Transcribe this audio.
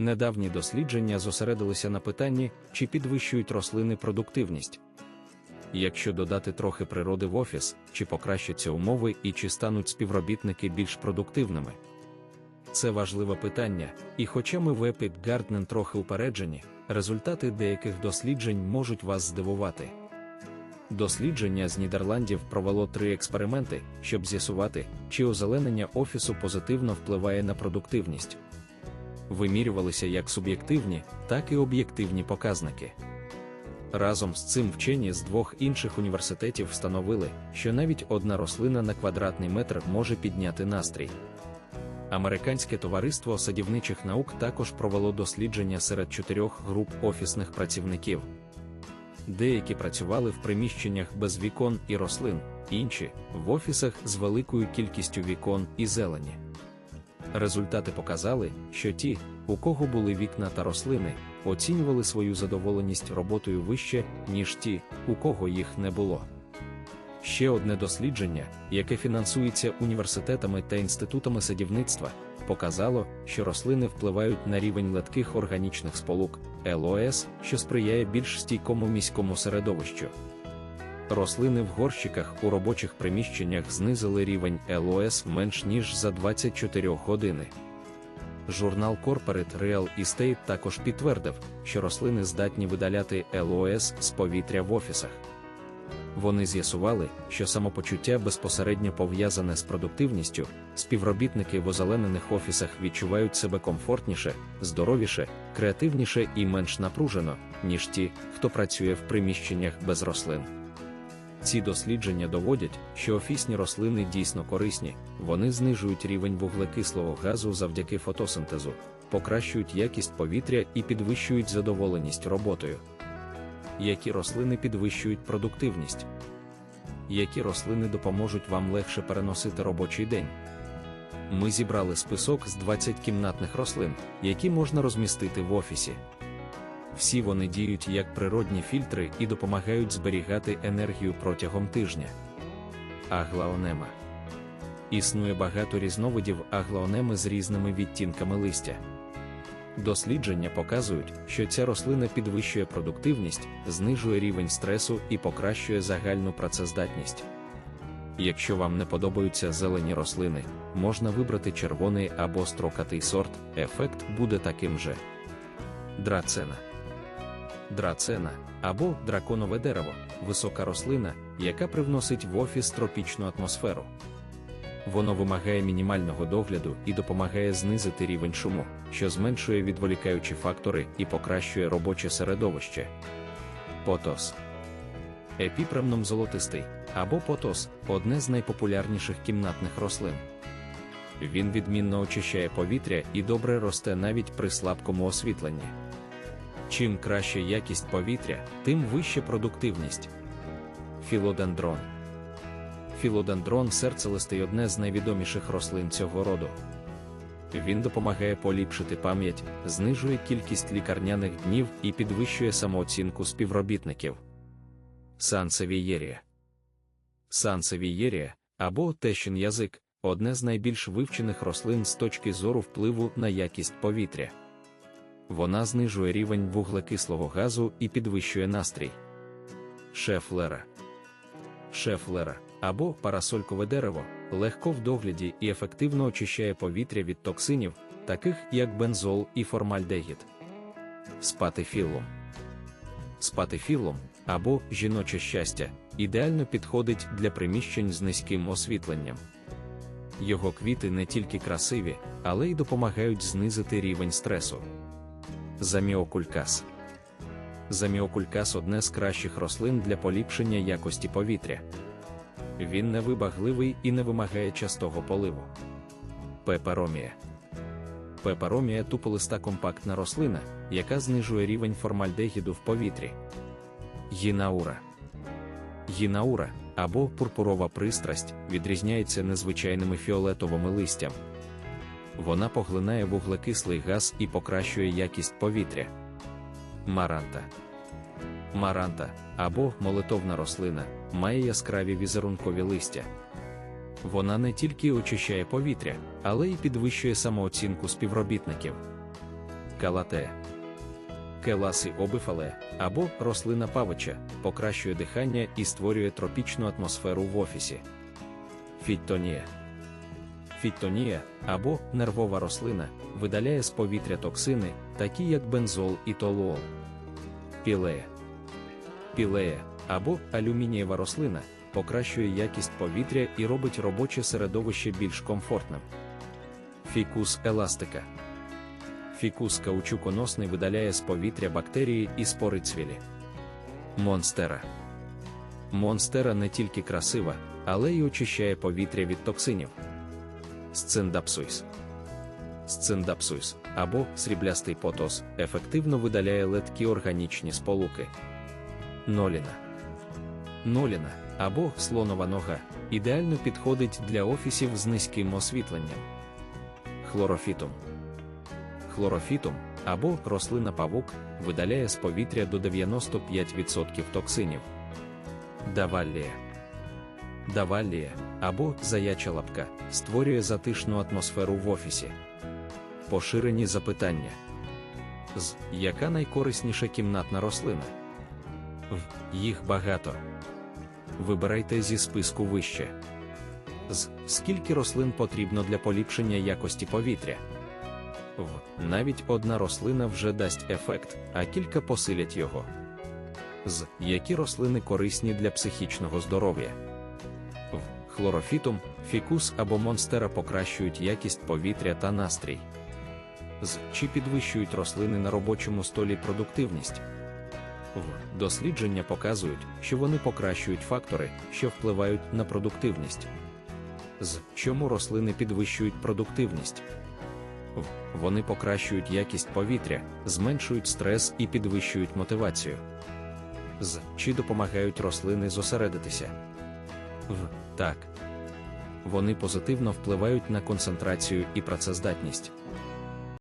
Недавні дослідження зосередилися на питанні, чи підвищують рослини продуктивність. Якщо додати трохи природи в офіс, чи покращаться умови і чи стануть співробітники більш продуктивними. Це важливе питання, і хоча ми в Epic Garden трохи упереджені, результати деяких досліджень можуть вас здивувати. Дослідження з Нідерландів провело три експерименти, щоб з'ясувати, чи озеленення офісу позитивно впливає на продуктивність. Вимірювалися як суб'єктивні, так і об'єктивні показники. Разом з цим вчені з двох інших університетів встановили, що навіть одна рослина на квадратний метр може підняти настрій. Американське товариство садівничих наук також провело дослідження серед чотирьох груп офісних працівників. Деякі працювали в приміщеннях без вікон і рослин, інші в офісах з великою кількістю вікон і зелені. Результати показали, що ті, у кого були вікна та рослини, оцінювали свою задоволеність роботою вище, ніж ті, у кого їх не було. Ще одне дослідження, яке фінансується університетами та інститутами садівництва, показало, що рослини впливають на рівень летких органічних сполук ЛОС, що сприяє більш стійкому міському середовищу. Рослини в горщиках у робочих приміщеннях знизили рівень ЛОС менш ніж за 24 години. Журнал Corporate Real Estate також підтвердив, що рослини здатні видаляти ЛОС з повітря в офісах. Вони з'ясували, що самопочуття безпосередньо пов'язане з продуктивністю, співробітники в озеленених офісах відчувають себе комфортніше, здоровіше, креативніше і менш напружено, ніж ті, хто працює в приміщеннях без рослин. Ці дослідження доводять, що офісні рослини дійсно корисні, вони знижують рівень вуглекислого газу завдяки фотосинтезу, покращують якість повітря і підвищують задоволеність роботою. Які рослини підвищують продуктивність? Які рослини допоможуть вам легше переносити робочий день? Ми зібрали список з 20 кімнатних рослин, які можна розмістити в офісі. Всі вони діють як природні фільтри і допомагають зберігати енергію протягом тижня. Аглаонема існує багато різновидів аглаонеми з різними відтінками листя. Дослідження показують, що ця рослина підвищує продуктивність, знижує рівень стресу і покращує загальну працездатність. Якщо вам не подобаються зелені рослини, можна вибрати червоний або строкатий сорт, ефект буде таким же. Драцена. Драцена або драконове дерево висока рослина, яка привносить в офіс тропічну атмосферу. Воно вимагає мінімального догляду і допомагає знизити рівень шуму, що зменшує відволікаючі фактори і покращує робоче середовище. Потос епіпремном золотистий або потос одне з найпопулярніших кімнатних рослин. Він відмінно очищає повітря і добре росте навіть при слабкому освітленні. Чим краща якість повітря, тим вища продуктивність. Філодендрон Філодендрон серцелистий одне з найвідоміших рослин цього роду. Він допомагає поліпшити пам'ять, знижує кількість лікарняних днів і підвищує самооцінку співробітників. Сансевієрія Сансевієрія або тещин язик одне з найбільш вивчених рослин з точки зору впливу на якість повітря. Вона знижує рівень вуглекислого газу і підвищує настрій. Шефлера Шефлера або парасолькове дерево легко в догляді і ефективно очищає повітря від токсинів, таких як бензол і формальдегід. Спатифілум Спатифілум або жіноче щастя ідеально підходить для приміщень з низьким освітленням. Його квіти не тільки красиві, але й допомагають знизити рівень стресу. Заміокулькас Заміокулькас одне з кращих рослин для поліпшення якості повітря. Він невибагливий і не вимагає частого поливу. Пепаромія. Пепаромія туполиста компактна рослина, яка знижує рівень формальдегіду в повітрі. Гінаура. Гінаура або пурпурова пристрасть відрізняється незвичайними фіолетовими листям. Вона поглинає вуглекислий газ і покращує якість повітря. Маранта. Маранта або молитовна рослина має яскраві візерункові листя. Вона не тільки очищає повітря, але й підвищує самооцінку співробітників. калате. Келаси обифале або рослина павича покращує дихання і створює тропічну атмосферу в офісі. Фіттонія. Фіттонія або нервова рослина видаляє з повітря токсини, такі як бензол і толуол. Пілея. Пілея або алюмінієва рослина покращує якість повітря і робить робоче середовище більш комфортним. Фікус еластика. Фікус каучуконосний видаляє з повітря бактерії і спори цвілі. Монстера. Монстера не тільки красива, але й очищає повітря від токсинів. Сциндапсуйс. Сциндапсуйс або сріблястий потос ефективно видаляє леткі органічні сполуки. Ноліна. Ноліна або слонова нога ідеально підходить для офісів з низьким освітленням. Хлорофітум. Хлорофітум або рослина павук видаляє з повітря до 95% токсинів. Даваллія. Даваллія або заяча лапка створює затишну атмосферу в офісі. Поширені запитання. З яка найкорисніша кімнатна рослина? В їх багато. Вибирайте зі списку вище. З скільки рослин потрібно для поліпшення якості повітря? В навіть одна рослина вже дасть ефект, а кілька посилять його. З які рослини корисні для психічного здоров'я? В хлорофітум, фікус або монстера покращують якість повітря та настрій. З чи підвищують рослини на робочому столі продуктивність. В дослідження показують, що вони покращують фактори, що впливають на продуктивність. З чому рослини підвищують продуктивність? В вони покращують якість повітря, зменшують стрес і підвищують мотивацію. З чи допомагають рослини зосередитися? В так. Вони позитивно впливають на концентрацію і працездатність.